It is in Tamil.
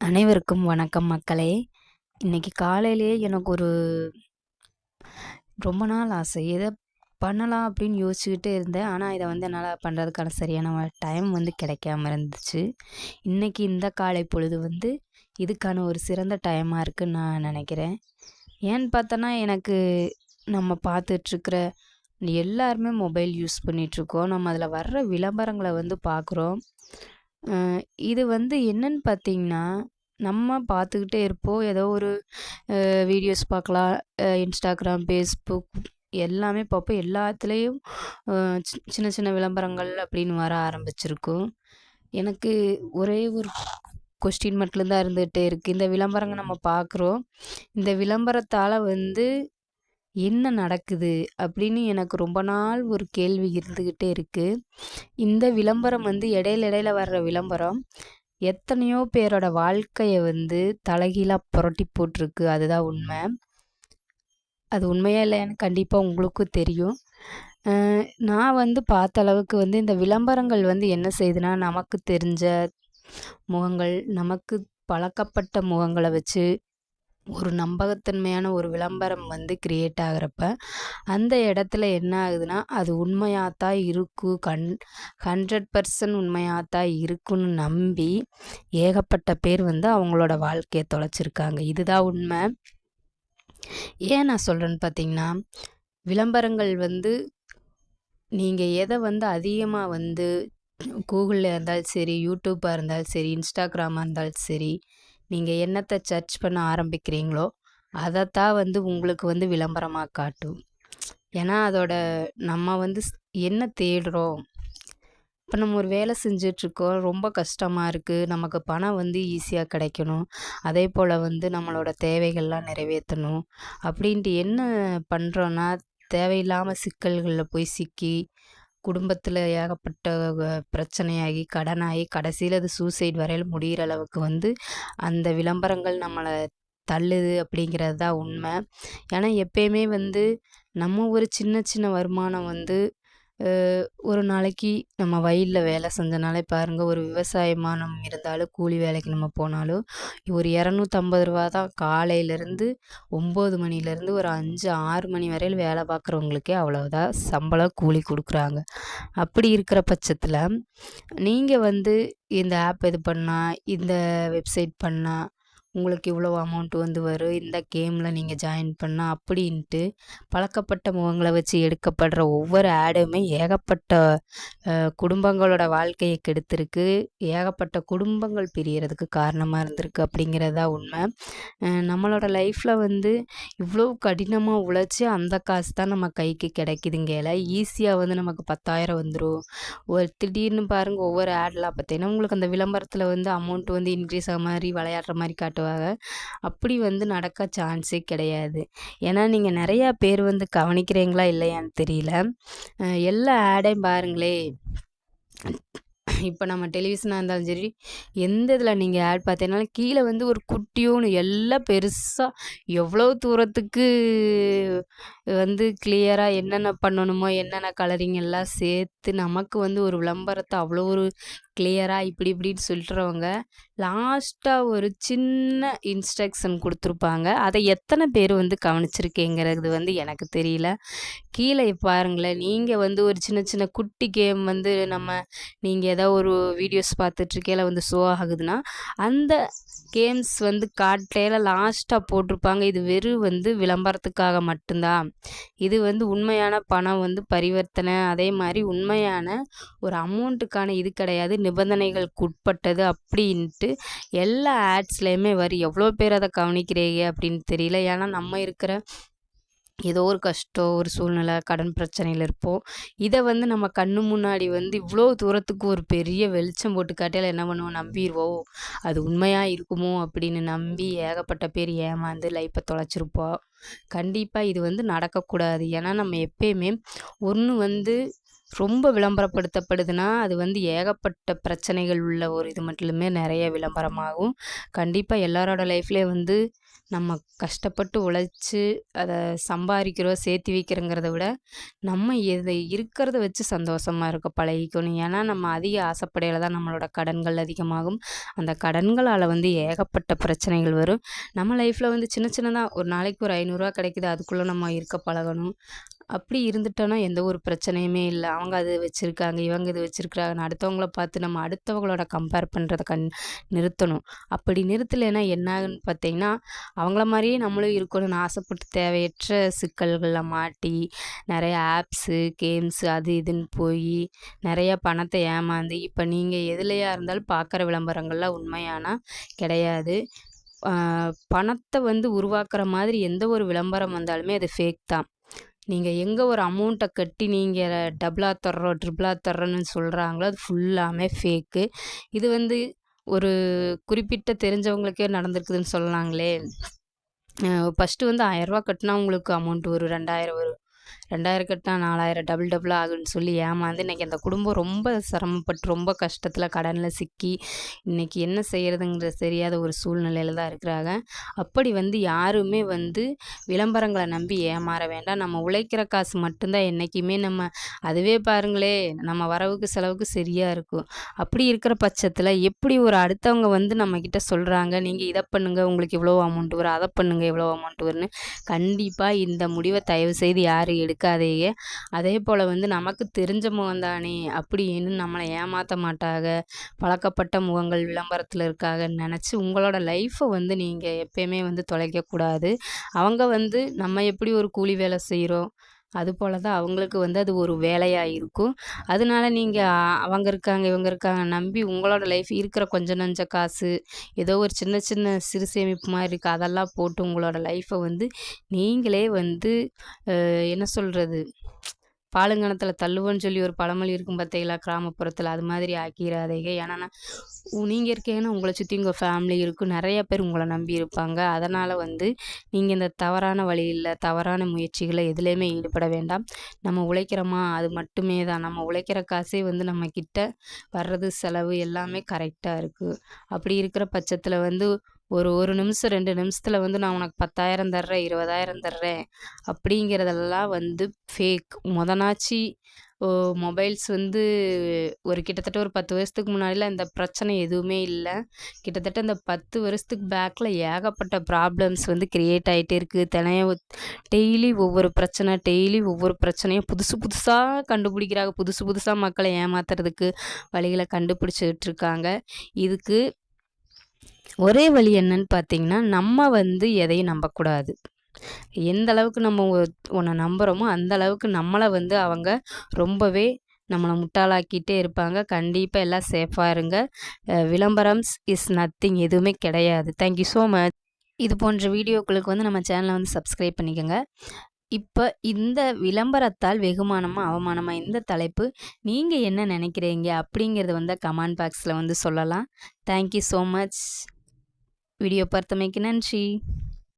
அனைவருக்கும் வணக்கம் மக்களே. இன்னைக்கு காலையிலேயே எனக்கு ஒரு ரொம்ப நாள் ஆசை. எதை பண்ணலாம் அப்படின்னு யோசிச்சுக்கிட்டே இருந்தேன். ஆனால் இதை வந்து என்னால் பண்ணுறதுக்கான சரியான டைம் வந்து கிடைக்காம இருந்துச்சு. இன்றைக்கி இந்த காலை பொழுது வந்து இதுக்கான ஒரு சிறந்த டைமாக இருக்குன்னு நான் நினைக்கிறேன். ஏன்னு பார்த்தோன்னா எனக்கு நம்ம பார்த்துட்ருக்கிற எல்லாருமே மொபைல் யூஸ் பண்ணிகிட்ருக்கோம் நம்ம அதில் வர்ற விளம்பரங்களை வந்து பார்க்குறோம். இது வந்து என்னன்னு பார்த்தீங்கன்னா நம்ம பார்த்துக்கிட்டே இருப்போம். ஏதோ ஒரு வீடியோஸ் பார்க்கலாம் இன்ஸ்டாகிராம் ஃபேஸ்புக் எல்லாமே பார்ப்போம் எல்லாத்துலேயும் சின்ன சின்ன விளம்பரங்கள் அப்படின்னு வர ஆரம்பிச்சிருக்கும். எனக்கு ஒரே ஒரு கொஸ்டின் மட்டும்தான் இருந்துகிட்டே இருக்குது இந்த விளம்பரங்கள் நம்ம பார்க்குறோம் இந்த விளம்பரத்தால் வந்து என்ன நடக்குது? அப்படின்னு எனக்கு ரொம்ப நாள் ஒரு கேள்வி இருந்துக்கிட்டே இருக்குது இந்த விளம்பரம் வந்து இடையில இடையில வர்ற விளம்பரம் எத்தனையோ பேரோட வாழ்க்கையை வந்து தலைகீழாக புரட்டி போட்டிருக்கு. அதுதான் உண்மை. அது உண்மையா இல்லையான்னு கண்டிப்பாக உங்களுக்கும் தெரியும். நான் வந்து பார்த்த அளவுக்கு வந்து இந்த விளம்பரங்கள் வந்து என்ன செய்யுதுன்னா நமக்கு தெரிஞ்ச முகங்கள் நமக்கு பழக்கப்பட்ட முகங்களை வச்சு ஒரு நம்பகத்தன்மையான ஒரு விளம்பரம் வந்து கிரியேட் ஆகிறப்ப அந்த இடத்துல என்ன ஆகுதுன்னா அது உண்மையாகத்தான் இருக்கும் கண் ஹண்ட்ரட் பர்சன்ட் உண்மையாகத்தான் இருக்குன்னு நம்பி ஏகப்பட்ட பேர் வந்து அவங்களோட வாழ்க்கையை தொலைச்சிருக்காங்க. இதுதான் உண்மை. ஏன் நான் சொல்கிறேன்னு பார்த்தீங்கன்னா விளம்பரங்கள் வந்து நீங்கள் எதை வந்து அதிகமாக வந்து கூகுளில் இருந்தாலும் சரி யூடியூப்பாக இருந்தாலும் சரி இன்ஸ்டாகிராமாக இருந்தாலும் சரி நீங்கள் என்னத்தை சர்ச் பண்ண ஆரம்பிக்கிறீங்களோ அதைத்தான் வந்து உங்களுக்கு வந்து விளம்பரமாக காட்டும். ஏன்னா அதோட நம்ம வந்து என்ன தேடுறோம்? இப்போ நம்ம ஒரு வேலை செஞ்சிட்ருக்கோம் ரொம்ப கஷ்டமாக இருக்குது நமக்கு பணம் வந்து ஈஸியாக கிடைக்கணும் அதே போல் வந்து நம்மளோட தேவைகள்லாம் நிறைவேற்றணும் அப்படின்ட்டு என்ன பண்ணுறோன்னா தேவையில்லாமல் சிக்கல்களில் போய் சிக்கி குடும்பத்தில் ஏகப்பட்ட பிரச்சனையாகி கடனாகி கடைசியில் அது சூசைட் வரையில் முடிகிற அளவுக்கு வந்து அந்த விளம்பரங்கள் நம்மளை தள்ளுது அப்படிங்கிறது தான் உண்மை. ஏன்னா எப்பயுமே வந்து நம்ம ஒரு சின்ன சின்ன வருமானம் வந்து ஒரு நாளைக்கு நம்ம வயலில் வேலை செஞ்சனாலே பாருங்கள் ஒரு விவசாயமானம் இருந்தாலும் கூலி வேலைக்கு நம்ம போனாலும் ஒரு இரநூத்தம்பது ரூபா தான் காலையிலேருந்து ஒம்பது மணிலேருந்து ஒரு அஞ்சு ஆறு மணி வரையில் வேலை பார்க்குறவங்களுக்கே அவ்வளோதான் சம்பளம் கூலி கொடுக்குறாங்க. அப்படி இருக்கிற பட்சத்தில் நீங்கள் வந்து இந்த ஆப் இது பண்ணால் இந்த வெப்சைட் பண்ணால் உங்களுக்கு இவ்வளோ அமௌண்ட் வந்து வரும். இந்த கேமில் நீங்கள் ஜாயின் பண்ணால் அப்படின்ட்டு பழக்கப்பட்ட முகங்களை வச்சு எடுக்கப்படுற ஒவ்வொரு ஆடுமே ஏகப்பட்ட குடும்பங்களோட வாழ்க்கையை கெடுத்திருக்கு. ஏகப்பட்ட குடும்பங்கள் பிரியறதுக்கு காரணமாக இருந்திருக்கு அப்படிங்கிறதா உண்மை. நம்மளோட லைஃப்பில் வந்து இவ்வளோ கடினமாக உழைச்சி அந்த காசு தான் நம்ம கைக்கு கிடைக்குதுங்கல ஈஸியாக வந்து நமக்கு பத்தாயிரம் வந்துடும் ஒரு திடீர்னு பாருங்கள் ஒவ்வொரு ஆட்லாம் பார்த்தீங்கன்னா உங்களுக்கு அந்த விளம்பரத்தில் வந்து அமௌண்ட் வந்து இன்க்ரீஸ் ஆக மாதிரி விளையாடுற மாதிரி காட்டுவாங்க காட்டுவாங்க அப்படி வந்து நடக்க சான்ஸே கிடையாது. ஏன்னா நீங்கள் நிறையா பேர் வந்து கவனிக்கிறீங்களா இல்லையான்னு தெரியல. எல்லா ஆடையும் பாருங்களே. இப்போ நம்ம டெலிவிஷனாக இருந்தாலும் சரி எந்த இதில் நீங்கள் ஆட் பார்த்தீங்கனாலும் கீழே வந்து ஒரு குட்டியோன்னு எல்லாம் பெருசாக எவ்வளோ தூரத்துக்கு வந்து கிளியராக என்னென்ன பண்ணணுமோ என்னென்ன கலரிங் எல்லாம் சேர்த்து நமக்கு வந்து ஒரு விளம்பரத்தை அவ்வளோ ஒரு கிளியராக இப்படி இப்படின்னு சொல்கிறவங்க லாஸ்ட்டாக ஒரு சின்ன இன்ஸ்ட்ரக்ஷன் கொடுத்துருப்பாங்க. அதை எத்தனை பேர் வந்து கவனிச்சிருக்கேங்கிறது வந்து எனக்கு தெரியல. கீழே பாருங்களேன் நீங்கள் வந்து ஒரு சின்ன சின்ன குட்டி கேம் வந்து நம்ம நீங்கள் ஏதோ ஒரு வீடியோஸ் பார்த்துட்ருக்கையில் வந்து ஷோ ஆகுதுன்னா அந்த கேம்ஸ் வந்து காட்டையில் லாஸ்ட்டாக போட்டிருப்பாங்க. இது வெறும் வந்து விளம்பரத்துக்காக மட்டும்தான். இது வந்து உண்மையான பணம் வந்து பரிவர்த்தனை. அதே மாதிரி உண்மையான ஒரு அமௌண்ட்டுக்கான இது கிடையாது. நிபந்தனைகளுக்குட்பட்டது அப்படின்ட்டு எல்லா ஆட்ஸ்லேயுமே வரும் எவ்வளோ பேர் அதை கவனிக்கிறீங்க அப்படின்னு தெரியல. ஏன்னா நம்ம இருக்கிற ஏதோ ஒரு கஷ்டம் ஒரு சூழ்நிலை கடன் பிரச்சனையில் இருப்போம். இதை வந்து நம்ம கண்ணு முன்னாடி வந்து இவ்வளோ தூரத்துக்கு ஒரு பெரிய வெளிச்சம் போட்டு காட்டியால் என்ன பண்ணுவோம்? நம்பிடுவோம் அது உண்மையாக இருக்குமோ அப்படின்னு நம்பி ஏகப்பட்ட பேர் ஏமாந்து லைஃப்பை தொலைச்சிருப்போம். கண்டிப்பாக இது வந்து நடக்கக்கூடாது. ஏன்னா நம்ம எப்பயுமே ஒன்று வந்து ரொம்ப விளம்பரப்படுத்தப்படுதுன்னா அது வந்து ஏகப்பட்ட பிரச்சனைகள் உள்ள ஒரு இது மட்டுமே நிறைய விளம்பரமாகும். கண்டிப்பாக எல்லாரோட லைஃப்லேயும் வந்து நம்ம கஷ்டப்பட்டு உழைச்சி அதை சம்பாதிக்கிறோம் சேர்த்து வைக்கிறோங்கிறத விட நம்ம இதை இருக்கிறத வச்சு சந்தோஷமாக இருக்க பழகிக்கணும். ஏன்னா நம்ம அதிக ஆசைப்படையில் தான் நம்மளோட கடன்கள் அதிகமாகும். அந்த கடன்களால் வந்து ஏகப்பட்ட பிரச்சனைகள் வரும். நம்ம லைஃப்பில் வந்து சின்ன சின்னதாக ஒரு நாளைக்கு ஒரு ஐநூறுரூவா கிடைக்குது அதுக்குள்ளே நம்ம இருக்க பழகணும். அப்படி இருந்துட்டோன்னா எந்த ஒரு பிரச்சனையுமே இல்லை. அவங்க அது வச்சுருக்காங்க இவங்க இது வச்சுருக்குறாங்கன்னு அடுத்தவங்கள பார்த்து நம்ம அடுத்தவங்களோட கம்பேர் பண்ணுறத கண் நிறுத்தணும். அப்படி நிறுத்தலைன்னா என்னாகுன்னு பார்த்தீங்கன்னா அவங்கள மாதிரியே நம்மளும் இருக்கணும்னு ஆசைப்பட்டு தேவையற்ற சிக்கல்களில் மாட்டி நிறைய ஆப்ஸு கேம்ஸு அது இதுன்னு போய் நிறைய பணத்தை ஏமாந்து இப்போ நீங்கள் எதுலையாக இருந்தாலும் பார்க்குற விளம்பரங்கள்லாம் உண்மையானால் கிடையாது. பணத்தை வந்து உருவாக்குற மாதிரி எந்த ஒரு விளம்பரம் வந்தாலுமே அது ஃபேக் தான். நீங்கள் எங்கே ஒரு அமௌண்ட்டை கட்டி நீங்கள் டபுளாக தர்றோம் ட்ரிபிளாக தர்றோன்னு சொல்கிறாங்களோ அது ஃபுல்லாமே ஃபேக்கு இது வந்து ஒரு குறிப்பிட்ட தெரிஞ்சவங்களுக்கே நடந்திருக்குதுன்னு சொல்லலாங்களே. ஃபஸ்ட்டு வந்து ஆயரூவா கட்டினா உங்களுக்கு அமௌண்ட் வரும் ரெண்டாயிரம் வரும். ரெண்டாயிரம் கட்டினா நாலாயிரம் டபுள் டபுள் ஆகுன்னு சொல்லி ஏமாந்து இன்றைக்கி அந்த குடும்பம் ரொம்ப சிரமப்பட்டு ரொம்ப கஷ்டத்தில் கடனில் சிக்கி இன்றைக்கி என்ன செய்கிறதுங்கிறது தெரியாத ஒரு சூழ்நிலையில் தான் இருக்கிறாங்க. அப்படி வந்து யாருமே வந்து விளம்பரங்களை நம்பி ஏமாற வேண்டாம். நம்ம உழைக்கிற காசு மட்டும்தான் என்றைக்குமே நம்ம அதுவே பாருங்களே நம்ம வரவுக்கு செலவுக்கு சரியாக இருக்கும். அப்படி இருக்கிற பட்சத்தில் எப்படி ஒரு அடுத்தவங்க வந்து நம்மக்கிட்ட சொல்கிறாங்க நீங்கள் இதை பண்ணுங்கள் உங்களுக்கு இவ்வளோ அமௌண்ட் வரும் அதை பண்ணுங்கள் இவ்வளோ அமௌண்ட் வரும்னு கண்டிப்பாக இந்த முடிவை தயவு செய்து யார் எடு எடுக்காதேயே அதே போல் வந்து நமக்கு தெரிஞ்ச முகம் தானே அப்படின்னு நம்மளை ஏமாற்ற மாட்டாங்க பழக்கப்பட்ட முகங்கள் விளம்பரத்தில் இருக்காங்கன்னு நினச்சி உங்களோட லைஃப்பை வந்து நீங்கள் எப்பயுமே வந்து தொலைக்கக்கூடாது. அவங்க வந்து நம்ம எப்படி ஒரு கூலி வேலை செய்கிறோம் அது போல் தான் அவங்களுக்கு வந்து அது ஒரு வேலையாக இருக்கும். அதனால நீங்கள் அவங்க இருக்காங்க இவங்க இருக்காங்க நம்பி உங்களோட லைஃப் இருக்கிற கொஞ்ச நஞ்ச காசு ஏதோ ஒரு சின்ன சின்ன சிறு சேமிப்பு மாதிரி இருக்குது அதெல்லாம் போட்டு உங்களோட லைஃப்பை வந்து நீங்களே வந்து என்ன சொல்கிறது பாலுங்கணத்தில் தள்ளுவோன்னு சொல்லி ஒரு பழமொழி இருக்கும் பார்த்தீங்களா கிராமப்புறத்தில் அது மாதிரி ஆக்கிடாதீங்க ஏன்னா நீங்கள் இருக்கீங்கன்னா உங்களை சுற்றி உங்கள் ஃபேமிலி இருக்கும். நிறைய பேர் உங்களை நம்பி இருப்பாங்க. அதனால் வந்து நீங்கள் இந்த தவறான வழியில் தவறான முயற்சிகளை எதுலேயுமே ஈடுபட வேண்டாம். நம்ம உழைக்கிறோமா? அது மட்டுமே தான். நம்ம உழைக்கிற காசே வந்து நம்மக்கிட்ட வர்றது செலவு எல்லாமே கரெக்டாக இருக்குது அப்படி இருக்கிற பட்சத்தில் வந்து ஒரு ஒரு நிமிஷம் ரெண்டு நிமிஷத்தில் வந்து நான் உனக்கு பத்தாயிரம் தர்றேன் இருபதாயிரம் தர்றேன் அப்படிங்கிறதெல்லாம் வந்து ஃபேக் முதனாச்சி மொபைல்ஸ் வந்து ஒரு கிட்டத்தட்ட ஒரு பத்து வருஷத்துக்கு முன்னாடிலாம் இந்த பிரச்சனை எதுவுமே இல்லை. கிட்டத்தட்ட இந்த பத்து வருஷத்துக்கு பேக்கில் ஏகப்பட்ட ப்ராப்ளம்ஸ் வந்து க்ரியேட் ஆகிட்டே இருக்குது தினைய டெய்லி ஒவ்வொரு பிரச்சனை டெய்லி ஒவ்வொரு பிரச்சனையும் புதுசு புதுசாக கண்டுபிடிக்கிறாங்க. புதுசு புதுசாக மக்களை ஏமாத்துறதுக்கு வழிகளை கண்டுபிடிச்சிட்டு இருக்காங்க. இதுக்கு ஒரே வழி என்னன்னு பார்த்தீங்கன்னா நம்ம வந்து எதையும் நம்பக்கூடாது. எந்த அளவுக்கு நம்ம ஒன்றை நம்புகிறோமோ அந்த அளவுக்கு நம்மளை வந்து அவங்க ரொம்பவே நம்மளை முட்டாளாக்கிட்டே இருப்பாங்க. கண்டிப்பாக எல்லாம் சேஃபாக இருங்க. விளம்பரம்ஸ் இஸ் நத்திங் எதுவுமே கிடையாது. தேங்க்யூ ஸோ மச் இது போன்ற வீடியோக்களுக்கு வந்து நம்ம சேனலை வந்து சப்ஸ்கிரைப் பண்ணிக்கோங்க. இப்போ இந்த விளம்பரத்தால் வெகுமானமாக அவமானமாக இந்த தலைப்பு நீங்கள் என்ன நினைக்கிறீங்க அப்படிங்கிறத வந்து கமெண்ட் பாக்ஸில் வந்து சொல்லலாம். Thank you so much video പുറത്തുമേക്കിനൻഷി